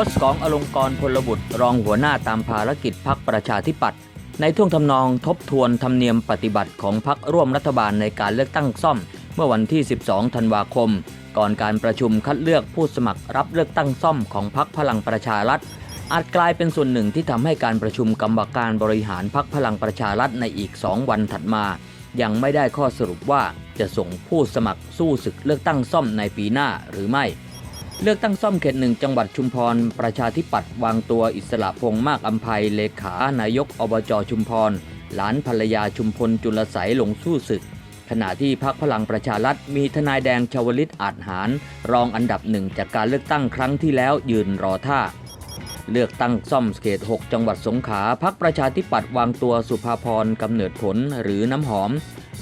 สต์ของอลงกรพลบุตรรองหัวหน้าตามภารกิจพักประชาธิปัตย์ในท่วงทำนองทบทวนธรรมเนียมปฏิบัติของพักร่วมรัฐบาลในการเลือกตั้งซ่อม เมื่อวันที่ 12 ธันวาคม ก่อนการประชุมคัดเลือกผู้สมัครรับเลือกตั้งซ่อมของพักพลังประชารัฐอาจกลายเป็นส่วนหนึ่งที่ทำให้การประชุมกรรมการบริหารพักพลังประชารัฐในอีก 2 วันถัดมา ยังไม่ได้ข้อสรุปว่าจะส่งผู้สมัครสู้ศึกเลือกตั้งซ่อมในปีหน้าหรือไม่ เลือกตั้งซ่อมเขตหนึ่งจังหวัดชุมพร ประชาธิปัตย์วางตัวอิสระพงมากอัมภัยเลขานายกอบจชุมพร หลานภรรยาชุมพลจุลไสยหลงสู้ศึก ขณะที่พักพลังประชารัฐมีทนายแดงชาวลิตอาจหาร รองอันดับหนึ่งจากการเลือกตั้งครั้งที่แล้วยืนรอท่า เลือกตั้งซ่อมเขต 6 จังหวัดสงขลาพักประชาธิปัตย์วางตัวสุภาพรกำเนิดผลหรือน้ำหอม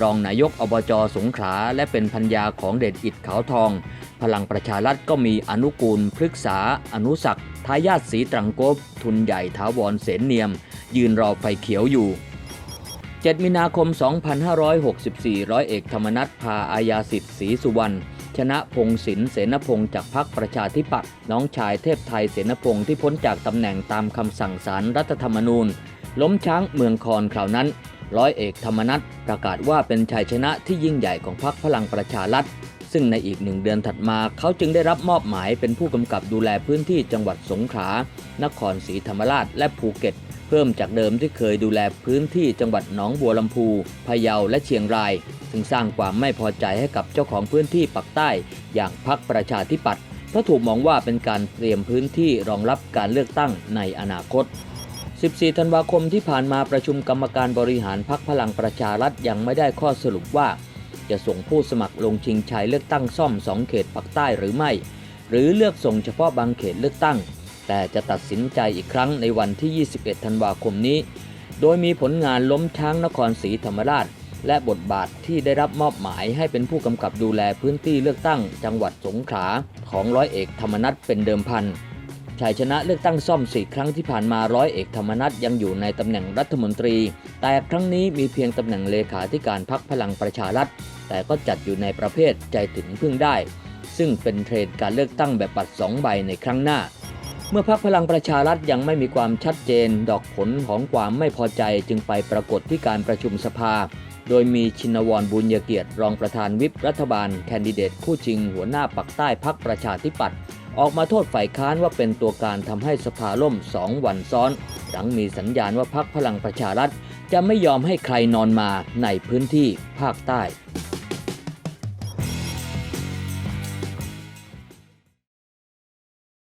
รองนายกอบจสงขลาและเป็นพัญญาของเดชอิดขาวทอง พลังประชารัฐก็มีอนุกูลพฤกษา อนุศักดิ์ทายาทสีตรังกบทุนใหญ่ถาวรเสนเนียม ยืนรอไฟเขียวอยู่ 7 มีนาคม 2564 ร้อยเอกธรรมนัฐพาอาญาสิทธิ์ศรีสุวรรณชนะพงศินเสนพงศ์จากพรรคประชาธิปัตย์น้องชายเทพไทยเสนพงศ์ที่พ้นจากตำแหน่งตามคำสั่งศาลรัฐธรรมนูญ ล้มช้างเมืองคอนคราวนั้น ร้อยเอกธรรมนัฐประกาศว่าเป็นชัยชนะที่ยิ่งใหญ่ของพรรคพลังประชารัฐ ซึ่งในอีกหนึ่งเดือนถัดมาเขาจึงได้รับมอบหมายเป็นผู้กำกับดูแลพื้นที่จังหวัดสงขลานครศรีธรรมราชและภูเก็ต เพิ่มจากเดิมที่เคยดูแลพื้นที่จังหวัดหนองบัวลำพูพะเยาและเชียงราย ซึ่งสร้างความไม่พอใจให้กับเจ้าของพื้นที่ปักใต้ อย่างพรรคประชาธิปัตย์เพราะถูกมองว่าเป็นการเตรียมพื้นที่รองรับการเลือกตั้งในอนาคต 14 ธันวาคมที่ผ่านมาประชุมกรรมการบริหารพรรคพลังประชารัฐยังไม่ได้ข้อสรุปว่า จะส่งผู้สมัครลงชิงชัยเลือกตั้งซ่อม 2 เขตปักใต้หรือไม่ หรือเลือกส่งเฉพาะบางเขตเลือกตั้ง แต่จะตัดสินใจอีกครั้งในวันที่ 21 ธันวาคมนี้ โดยมีผลงานล้มช้างนครศรีธรรมราช และบทบาทที่ได้รับมอบหมายให้เป็นผู้กำกับดูแลพื้นที่เลือกตั้ง จังหวัดสงขลาของร้อยเอกธรรมนัฐเป็นเดิมพัน ชัยชนะเลือกตั้งซ่อมสี่ครั้งที่ผ่านมาร้อยเอกธรรมนัฐยังอยู่ในตำแหน่งรัฐมนตรี แต่ครั้งนี้มีเพียงตำแหน่งเลขาธิการพักพลังประชารัฐ แต่ก็จัดอยู่ในประเภทใจถึงพึ่งได้ ซึ่งเป็นเทรนด์การเลือกตั้งแบบปัดสองใบในครั้งหน้า เมื่อพักพลังประชารัฐยังไม่มีความชัดเจน ดอกผลของความไม่พอใจจึงไปปรากฏที่การประชุมสภา โดยมีชินวรบุญยเกียรติรองประธานวิปรัฐบาลแคนดิเดตคู่ชิงหัวหน้าปักใต้พักประชาธิปัตย์ ออกมาโทษฝ่ายค้านว่าเป็นตัวการทำให้สภาล่มสองวันซ้อน หลังมีสัญญาณว่าพักพลังประชารัฐ จะไม่ยอมให้ใครนอนมาในพื้นที่ภาคใต้